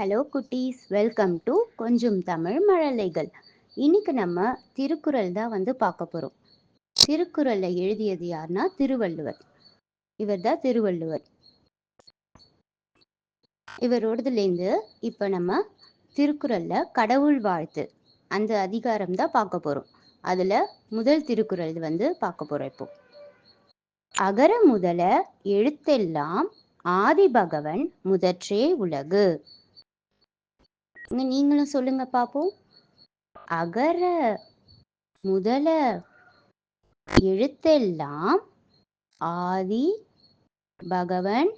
Hello குட்டீஸ். Welcome to கொஞ்சம் தமிழ் மழலைகள். இன்னைக்கு நம்ம திருக்குறள் தான் வந்து பார்க்க போகிறோம் திருக்குறளை எழுதியது யாருன்னா திருவள்ளுவர். இவர் தான் திருவள்ளுவர். இவரோடதுலேருந்து இப்போ நம்ம திருக்குறளில் கடவுள் வாழ்த்து அந்த அதிகாரம் தான் பார்க்க போகிறோம் அதில் முதல் திருக்குறள் வந்து பார்க்க போகிறோம் இப்போ. அகர முதல எழுத்தெல்லாம் ஆதி பகவன் முதற்றே உலகு. நீங்களும் சொல்லுங்க பாப்போம். அகர முதல எழுத்தெல்லாம் ஆதி பகவன்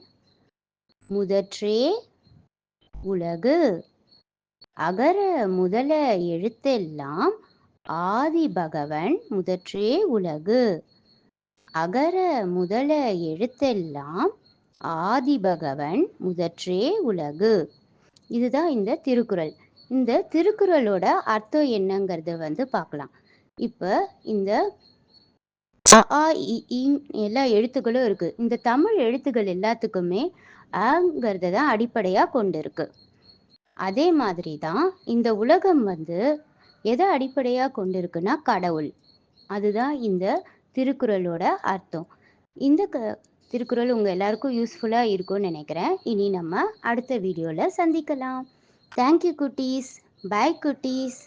முதற்றே உலகு. அகர முதல எழுத்தெல்லாம் ஆதி பகவன் முதற்றே உலகு. அகர முதல எழுத்தெல்லாம் ஆதி பகவன் முதற்றே உலகு. இதுதான் இந்த திருக்குறள். இந்த திருக்குறளோட அர்த்தம் என்னங்கிறத வந்து பார்க்கலாம் இப்போ இந்த ஆ, இ, எல்லா எழுத்துக்களும் இருக்கு. இந்த தமிழ் எழுத்துக்கள் எல்லாத்துக்குமே அங்கிறத தான் அடிப்படையா கொண்டு இருக்கு அதே மாதிரி தான் இந்த உலகம் வந்து எதை அடிப்படையா கொண்டு இருக்குன்னா கடவுள். அதுதான் இந்த திருக்குறளோட அர்த்தம். இந்த க திருக்குறள் உங்கள் எல்லாருக்கும் யூஸ்ஃபுல்லாக இருக்கும்னு நினைக்கிறேன். இனி நம்ம அடுத்த வீடியோவில் சந்திக்கலாம். தேங்க்யூ குட்டீஸ். பை குட்டீஸ்.